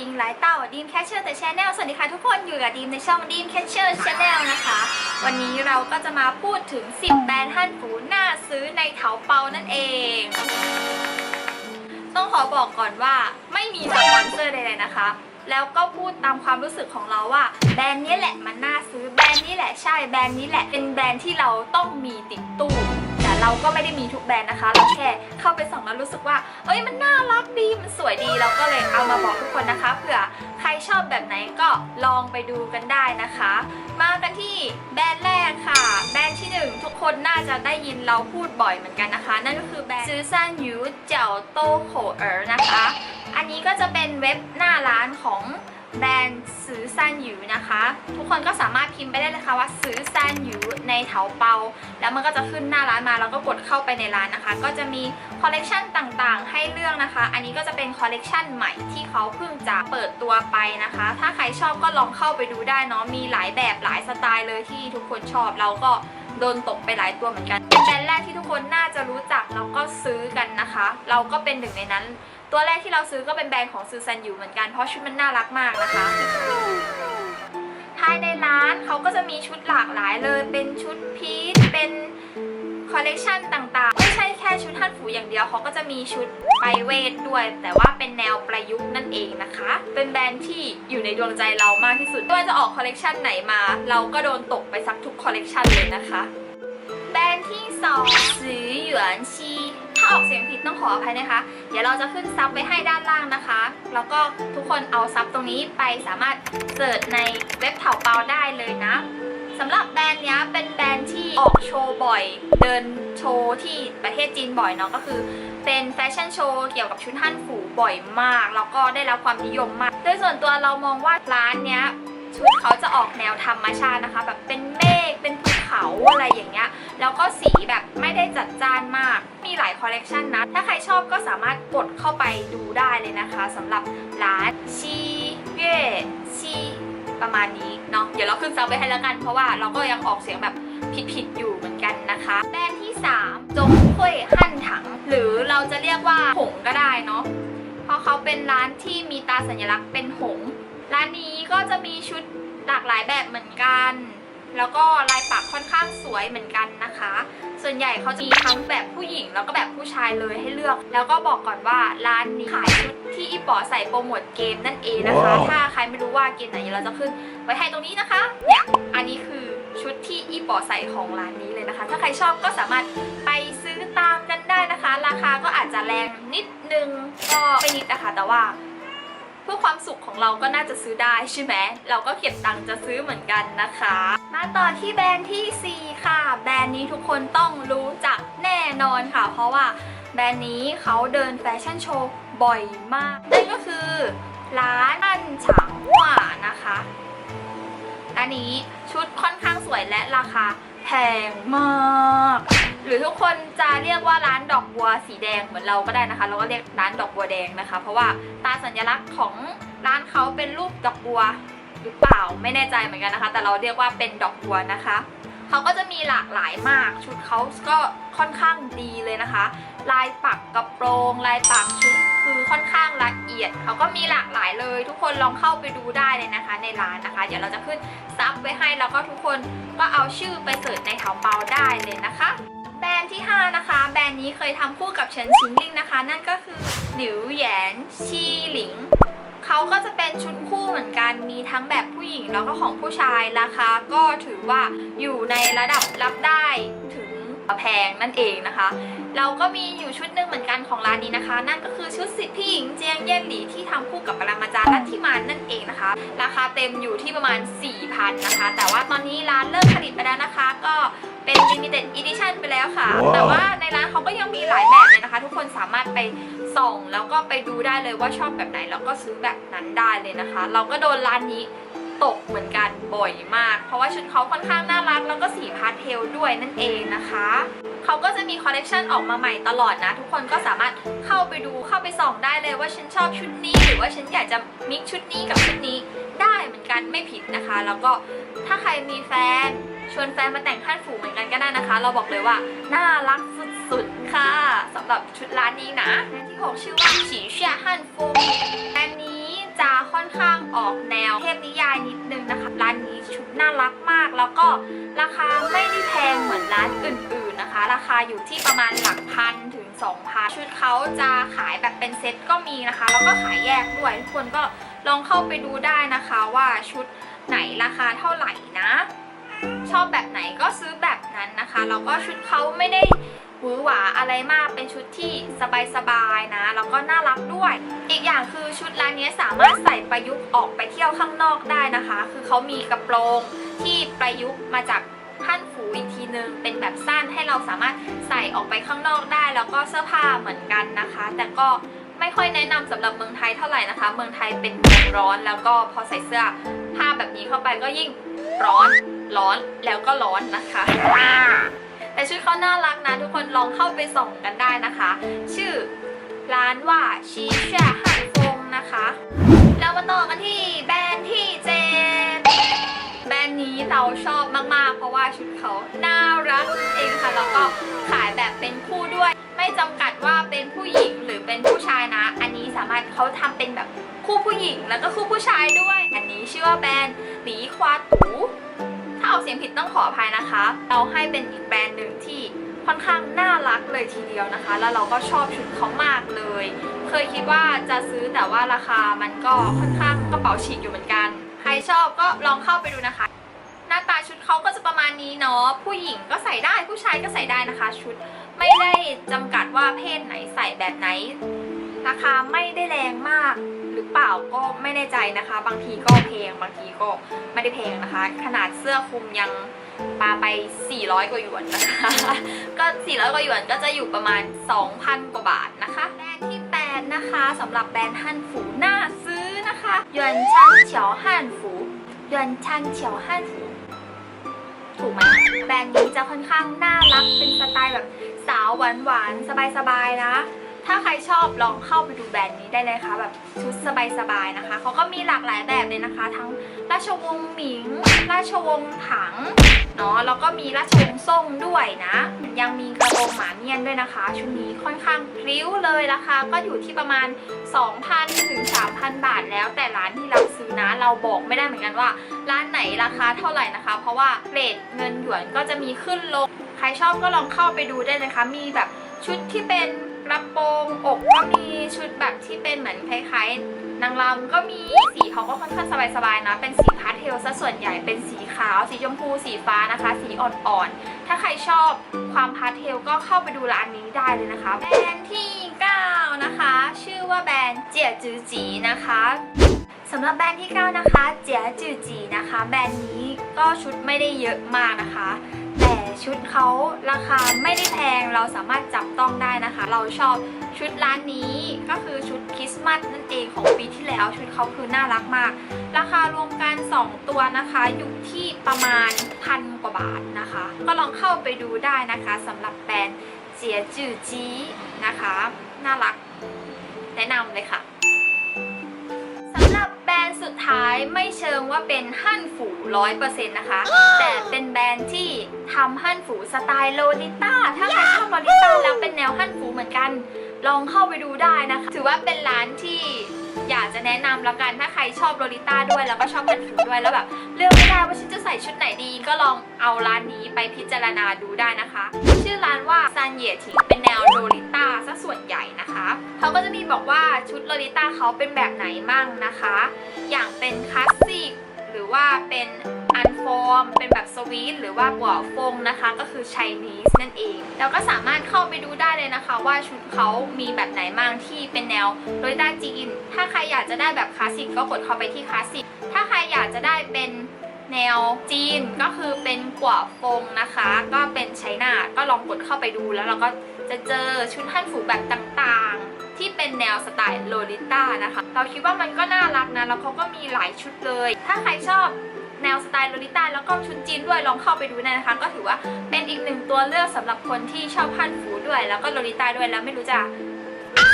ยิงหลายเต้าดีมแคชเชอร์แต่ชแนลสวัสดีค่ะทุกคนอยู่กับดีมในช่องดีมแคชเชอร์ชแนลนะคะ วันนี้เราก็จะมาพูดถึง 10 แบรนด์ฮั่นฟูน่าซื้อในเถาเปานั่นเอง ต้องขอบอกก่อนว่าไม่มีสปอนเซอร์ใดๆนะคะ แล้วก็พูดตามความรู้สึกของเราว่า แบรนด์นี้แหละมันน่าซื้อแบรนด์นี้แหละใช่แบรนด์นี้แหละเป็นแบรนด์ที่เราต้องมีติดตู้ เราก็ไม่ได้มีทุกแบรนด์นะคะ เราแค่เข้าไปส่องแล้วรู้สึกว่า เอ้ยมันน่ารักดี มันสวยดี เราก็เลยเอามาบอกทุกคนนะคะ เผื่อใครชอบแบบไหนก็ลองไปดูกันได้นะคะ มากันที่แบรนด์แรกค่ะ แบรนด์ที่หนึ่งทุกคนน่าจะได้ยินเราพูดบ่อยเหมือนกันนะคะ นั่นก็คือแบรนด์ซื้อซันยูเจ้าโตโขเอ๋อนะคะ อันนี้ก็จะเป็นเว็บหน้าร้านของ แบรนด์ซื้อซันยูนะคะ ทุกคนก็สามารถพิมพ์ไปได้เลยค่ะว่าซื้อซันยูในเถาเปา แล้วมันก็จะขึ้นหน้าร้านมาแล้วก็กดเข้าไปในร้านนะคะ ก็จะมีคอลเลกชันต่างๆ ให้เลือกนะคะ อันนี้ก็จะเป็นคอลเลกชันใหม่ที่เขาเพิ่งจะเปิดตัวไปนะคะ ถ้าใครชอบก็ลองเข้าไปดูได้เนาะมีหลายแบบหลายสไตล์เลยที่ทุกคนชอบเราก็โดนตกไปหลายตัวเหมือนกันเป็นแบรนด์แรกที่ทุกคนน่าจะรู้จักแล้วก็ซื้อกันนะคะ เราก็เป็นหนึ่งในนั้น ตัวแรกที่เราซื้อก็เป็นแบรนด์ของซูซันอยู่เหมือนกันเพราะชุดมันน่ารักมากนะคะ ภายในร้านเขาก็จะมีชุดหลากหลายเลย เป็นชุดพีชเป็นคอลเลกชันต่างๆ ไม่ใช่แค่ชุดฮั่นฟูอย่างเดียวเขาก็จะมีชุดไปเวทด้วย แต่ว่าเป็นแนวประยุกต์นั่นเองนะคะ เป็นแบรนด์ที่อยู่ในดวงใจเรามากที่สุดไม่ว่าจะออกคอลเลกชันไหนมา เราก็โดนตกไปสักทุกคอลเลกชันเลยนะคะ แบรนด์ที่2สือหยวนชี ออกเสียงผิดต้องขออภัยนะคะ เดี๋ยวเราจะขึ้นซับไว้ให้ด้านล่างนะคะ แล้วก็ทุกคนเอาซับตรงนี้ไปสามารถเสิร์ชในเว็บเถาเปาได้เลยนะสำหรับแบรนด์นี้เป็นแบรนด์ที่ออกโชว์บ่อย เดินโชว์ที่ประเทศจีนบ่อยเนาะก็คือ เป็นแฟชั่นโชว์เกี่ยวกับชุดฮั่นฝูบ่อยมาก แล้วก็ได้รับความนิยมมาก โดยส่วนตัวเรามองว่าร้านเนี้ย ชุดเขาจะออกแนวธรรมชาตินะคะ แบบเป็นเมฆเป็นภูเขาอะไรอย่างเงี้ยแล้วก็สีแบบไม่ได้จัดจ้านมาก มีหลายคอลเลกชันนะ ถ้าใครชอบก็สามารถกดเข้าไปดูได้เลยนะคะสำหรับร้านชีเย่ชีประมาณนี้เนาะเดี๋ยวเราขึ้นซับไว้ให้แล้วกัน เพราะว่าเราก็ยังออกเสียงแบบผิดๆอยู่เหมือนกันนะคะแบรนด์ที่ 3 จงคุยหั่นถัง หรือเราจะเรียกว่าหงก็ได้เนาะเพราะเขาเป็นร้านที่มีตาสัญลักษณ์เป็นหง ร้านนี้ก็จะมีชุดหลากหลายแบบเหมือนกัน แล้วก็ลายปักค่อนข้างสวยเหมือนกันนะคะ ส่วนใหญ่เขาจะมีทั้งแบบผู้หญิง แล้วก็แบบผู้ชายเลยให้เลือก แล้วก็บอกก่อนว่าร้านนี้ขายชุดที่อีป๋อใส่โปรโมทเกมนั่นเองนะคะว้าวถ้าใครไม่รู้ว่าเกมไหนเดี๋ยวเราจะขึ้นไว้ให้ตรงนี้นะคะเนี่ยอันนี้คือชุดที่อีป๋อใส่ของร้านนี้เลยนะคะ ถ้าใครชอบก็สามารถไปซื้อตามกันได้นะคะ ราคาก็อาจจะแรงนิดนึงก็ไม่นิดนะคะแต่ว่าเพื่อ ความสุขของเราก็น่าจะซื้อได้ใช่ไหมเราก็เก็บตังค์จะซื้อเหมือนกันนะคะ มาต่อที่แบรนด์ที่ 4 ค่ะ แบรนด์นี้ทุกคนต้องรู้จักแน่นอนค่ะ เพราะว่าแบรนด์นี้เขาเดินแฟชั่นโชว์บ่อยมากนั่นก็คือร้านอันฉางหว่านะคะอันนี้ชุดค่อนข้างสวยและราคาแพงมาก หรือทุกคนจะเรียกว่าร้านดอกบัวสีแดงเหมือนเราก็ได้นะคะ เราก็เรียกร้านดอกบัวแดงนะคะ เพราะว่าตาสัญลักษณ์ของร้านเขาเป็นรูปดอกบัวหรือเปล่าไม่แน่ใจเหมือนกันนะคะ แต่เราเรียกว่าเป็นดอกบัวนะคะเขาก็จะมีหลากหลายมากชุดเขาก็ค่อนข้างดีเลยนะคะ ลายปักกระโปรงลายปักชุดคือค่อนข้างละเอียดเขาก็มีหลากหลายเลย ทุกคนลองเข้าไปดูได้เลยนะคะ ในร้านนะคะ เดี๋ยวเราจะขึ้นซับไว้ให้แล้วก็ทุกคนก็เอาชื่อไปเสิร์ชในเถาเปาได้เลยนะคะ แบรนด์ที่ 5 นะคะ แบรนด์นี้เคยทำคู่กับเฉินชิงลิงนะคะ นั่นก็คือหลิวแหยนชีหลิงเขาก็จะเป็นชุดคู่เหมือนกันมีทั้งแบบผู้หญิงแล้วก็ของผู้ชายราคาก็ถือว่าอยู่ในระดับรับได้ถึงแพงนั่นเองนะคะ เราก็มีอยู่ชุดหนึ่งเหมือนกันของร้านนี้นะคะ นั่นก็คือชุดสิทธิหญิงเจียงเย่นหลีที่ทำคู่กับปรมาจารย์ลัทธิมานนั่นเองนะคะ ราคาเต็มอยู่ที่ประมาณ 4,000นะคะ แต่ว่าตอนนี้ร้านเริ่มผลิตไปแล้วนะคะ ก็ เป็น limited edition ไปแล้วค่ะ ว้าว แต่ว่าในร้านเขาก็ยังมีหลายแบบเลยนะคะ ทุกคนสามารถไปส่องแล้วก็ไปดูได้เลยว่าชอบแบบไหน แล้วก็ซื้อแบบนั้นได้เลยนะคะ เราก็โดนร้านนี้ ตกเหมือนกันบ่อยมาก เพราะว่าชุดเขาค่อนข้างน่ารัก แล้วก็สีพาสเทลด้วยนั่นเองนะคะเขาก็จะมีคอลเลกชันออกมาใหม่ตลอดนะ ทุกคนก็สามารถเข้าไปดูเข้าไปส่องได้เลยว่าฉันชอบชุดนี้ หรือว่าฉันอยากจะมิกชุดนี้กับชุดนี้ได้เหมือนกันไม่ผิดนะคะ แล้วก็ถ้าใครมีแฟนชวนแฟนมาแต่งขั้นฝูงเหมือนกันก็ได้นะคะ เราบอกเลยว่าน่ารักสุดๆค่ะสำหรับชุดร้านนี้นะที่ 6 ชื่อว่าฉีเชี่ยฮั่นฟู อนข้างออกแนวเทพนิยายนิดนึงนะคะ ร้านนี้ชุดน่ารักมาก แล้วก็ราคาไม่ได้แพงเหมือนร้านอื่นๆนะคะ ราคาอยู่ที่ประมาณหลักพันถึง2,000ชุดเขาจะขายแบบเป็นเซ็ตก็มีนะคะ แล้วก็ขายแยกด้วยทุกคนก็ลองเข้าไปดูได้นะคะว่าชุดไหนราคาเท่าไหร่นะ ชอบแบบไหนก็ซื้อแบบนั้นนะคะแล้วก็ชุดเขาไม่ได้หวือหวาอะไรมากเป็นชุดที่สบายๆนะ แล้วก็น่า ด้วย อีกอย่างคือชุดร้านนี้สามารถใส่ประยุกต์ออกไปเที่ยวข้างนอกได้นะคะ คือเขามีกระโปรงที่ประยุกต์มาจากฮั่นฟูอีกทีนึงเป็นแบบสั้นให้เราสามารถใส่ออกไปข้างนอกได้ แล้วก็เสื้อผ้าเหมือนกันนะคะ แต่ก็ไม่ค่อยแนะนำสำหรับเมืองไทยเท่าไหร่นะคะ เมืองไทยเป็นเมืองร้อน แล้วก็พอใส่เสื้อผ้าแบบนี้เข้าไปก็ยิ่งร้อนร้อนแล้วก็ร้อนนะคะ แต่ชุดเขาน่ารักนะทุกคนลองเข้าไปส่องกันได้นะคะ ชื่อ ร้านว่าชีเชียฮันฟงนะคะแล้วมาต่อกันที่แบรนด์ที่เจ็ดแบรนด์นี้เราชอบมากๆ เพราะว่าชุดเขาน่ารักเองค่ะ แล้วก็ขายแบบเป็นคู่ด้วย ไม่จำกัดว่าเป็นผู้หญิงหรือเป็นผู้ชายนะ อันนี้สามารถเขาทำเป็นแบบคู่ผู้หญิงแล้วก็คู่ผู้ชายด้วย อันนี้ชื่อว่าแบรนด์หลีควาตูถ้าออกเสียงผิดต้องขออภัยนะคะ เราให้เป็นอีกแบรนด์หนึ่งที่ ค่อนข้างน่ารักเลยทีเดียวนะคะ แล้วเราก็ชอบชุดเขามากเลย เคยคิดว่าจะซื้อแต่ว่าราคามันก็ค่อนข้างกระเป๋าฉีกอยู่เหมือนกัน ใครชอบก็ลองเข้าไปดูนะคะ หน้าตาชุดเขาก็จะประมาณนี้เนาะผู้หญิงก็ใส่ได้ผู้ชายก็ใส่ได้นะคะ ชุดไม่ได้จำกัดว่าเพศไหนใส่แบบไหน ราคาไม่ได้แรงมากหรือเปล่าก็ไม่แน่ใจนะคะ บางทีก็แพงบางทีก็ไม่ได้แพงนะคะ ขนาดเสื้อคลุมยัง ปาไป 400 กว่าหยวนนะคะ ก็ 400 กว่าหยวนก็จะอยู่ประมาณ 2,000 กว่าบาทนะคะ แบรนด์ที่ 8 นะคะสำหรับแบรนด์ฮั่นฝูน่าซื้อนะคะหยวนชันเฉียวฮั่นฝูหยวนชันเฉียวฮั่นฝูถูกไหมแบรนด์นี้จะค่อนข้างน่ารักเป็นสไตล์แบบสาวหวานๆสบายๆนะ ถ้าใครชอบลองเข้าไปดูแบรนด์นี้ได้เลยค่ะแบบชุดสบายๆนะคะ เขาก็มีหลากหลายแบบเลยนะคะ ทั้งราชวงศ์หมิง ราชวงศ์ถังเนาะแล้วก็มีราชวงศ์ซ่งด้วยนะ ยังมีกระโปรงหมาเมียนด้วยนะคะ ชุดนี้ค่อนข้างพริ้วเลยราคาก็อยู่ที่ประมาณ 2,000ถึง3,000 บาทแล้ว แต่ร้านที่เราซื้อนะเราบอกไม่ได้เหมือนกันว่า ร้านไหนราคาเท่าไหร่นะคะ เพราะว่าเรทเงินหยวนก็จะมีขึ้นลง ใครชอบก็ลองเข้าไปดูได้เลยค่ะมีแบบชุดที่เป็น กระโปรงอกก็มีชุดแบบที่เป็นเหมือนคล้ายๆนางรำก็มีสีเขาก็ค่อนข้างสบายๆนะ เป็นสีพาสเทลซะส่วนใหญ่เป็นสีขาว สีชมพูสีฟ้านะคะ สีอ่อนๆ ถ้าใครชอบความพาสเทลก็เข้าไปดูร้านนี้ได้เลยนะคะแบรนด์ที่ 9 นะคะ ชื่อว่าแบรนด์เจียจือจีนะคะสำหรับแบรนด์ที่ 9 นะคะ เจียจือจีนะคะ แบรนด์นี้ก็ชุดไม่ได้เยอะมากนะคะ ชุดเขาราคาไม่ได้แพงเราสามารถจับต้องได้นะคะ เราชอบชุดร้านนี้ก็คือชุดคริสต์มาสนั่นเองของปีที่แล้ว ชุดเขาคือน่ารักมาก ราคารวมกัน 2 ตัวนะคะ อยู่ที่ประมาณพันกว่าบาทนะคะ ก็ลองเข้าไปดูได้นะคะสำหรับแบรนด์เจียจือจีนะคะ น่ารักแนะนำเลยค่ะ นด์สุดท้ายไม่เชิงว่าเป็นฮั่นฝูร้อยเปอร์เซ็นต์นะคะ แต่เป็นแบรนด์ที่ทำฮั่นฝูสไตล์โลลิต้า ถ้าใครชอบโลลิต้าแล้วเป็นแนวฮั่นฝูเหมือนกัน ลองเข้าไปดูได้นะคะ ถือว่าเป็นร้านที่อยากจะแนะนำแล้วกันถ้าใครชอบโลลิต้าด้วยแล้วก็ชอบฮั่นฝูด้วยแล้วแบบเลือกไม่ได้ว่าฉันจะใส่ชุดไหนดี ก็ลองเอาร้านนี้ไปพิจารณาดูได้นะคะ ชื่อร้านว่าซันเยถิเป็นแนวโลลิต้าซะส่วนใหญ่นะคะ เขาก็จะมีบอกว่าชุดโลลิต้าเขาเป็นแบบไหนมั่งนะคะ อย่างเป็นคลาสสิกหรือว่าเป็นอันฟอร์มเป็นแบบสวีทหรือว่ากัวฟงนะคะ ก็คือไชนีสนั่นเองแล้วก็สามารถเข้าไปดูได้เลยนะคะ ว่าชุดเขามีแบบไหนมั่งที่เป็นแนวโลลิต้าจีน ถ้าใครอยากจะได้แบบคลาสสิกก็กดเข้าไปที่คลาสสิก ถ้าใครอยากจะได้เป็นแนวจีนก็คือเป็นกัวฟงนะคะ ก็เป็นไชน่าก็ลองกดเข้าไปดูแล้วเราก็จะเจอชุดฮั่นฝูแบบต่างๆ ที่เป็นแนวสไตล์โลลิต้านะคะ เราคิดว่ามันก็น่ารักนะ แล้วเขาก็มีหลายชุดเลย ถ้าใครชอบแนวสไตล์โลลิต้าแล้วก็ชุดจีนด้วยลองเข้าไปดูนะคะ ก็ถือว่าเป็นอีกหนึ่งตัวเลือกสำหรับคนที่ชอบพันฟูด้วย แล้วก็โลลิต้าด้วยแล้วไม่รู้จะ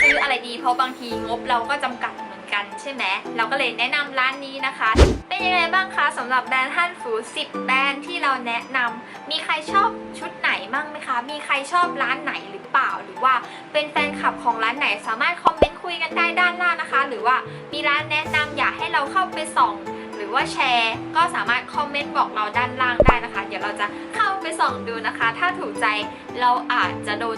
ซื้ออะไรดีเพราะบางทีงบเราก็จำกัด กันใช่ไหมเราก็เลยแนะนำร้านนี้นะคะ เป็นยังไงบ้างคะสำหรับแบรนด์ฮั่นฟู10แบรนด์ที่เราแนะนำมีใครชอบชุดไหนบ้างไหมคะ มีใครชอบร้านไหนหรือเปล่า หรือว่าเป็นแฟนคลับของร้านไหนสามารถคอมเมนต์คุยคุยกันได้ด้านล่างนะคะ หรือว่ามีร้านแนะนำอยากให้เราเข้าไปส่องหรือว่าแชร์ก็สามารถคอมเมนต์บอกเราด้านล่างได้นะคะ เดี๋ยวเราจะเข้าไปส่องดูนะคะ ถ้าถูกใจเราอาจจะโดน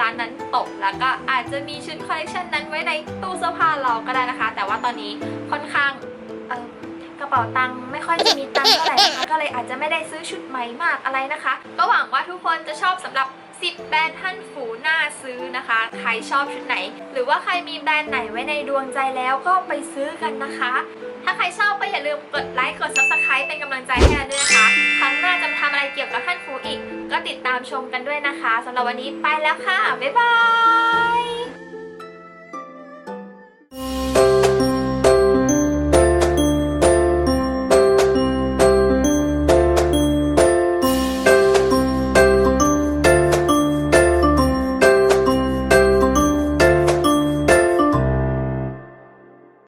ร้านนั้นตกแล้วก็อาจจะมีชุดคอลเลคชันนั้นไว้ในตู้เสื้อผ้าเราก็ได้นะคะ แต่ว่าตอนนี้ค่อนข้างกระเป๋าตังค์ไม่ค่อยจะมีตังค์เท่าไหร่นะคะก็เลยอาจจะไม่ได้ซื้อชุดใหม่มากอะไรนะคะ ก็หวังว่าทุกคนจะชอบสำหรับ 10 แบรนด์ท่านฝูน่าซื้อนะคะ ใครชอบชุดไหน หรือว่าใครมีแบรนด์ไหนไว้ในดวงใจแล้วก็ไปซื้อกันนะคะ ถ้าใครชอบก็อย่าลืมกดไลค์กด subscribe เป็นกำลังใจให้เราด้วยนะคะ ครั้งหน้าจะทำอะไรเกี่ยวกับท่านฟูอีก ก็ติดตามชมกันด้วยนะคะสำหรับวันนี้ไปแล้วค่ะ บ๊ายบาย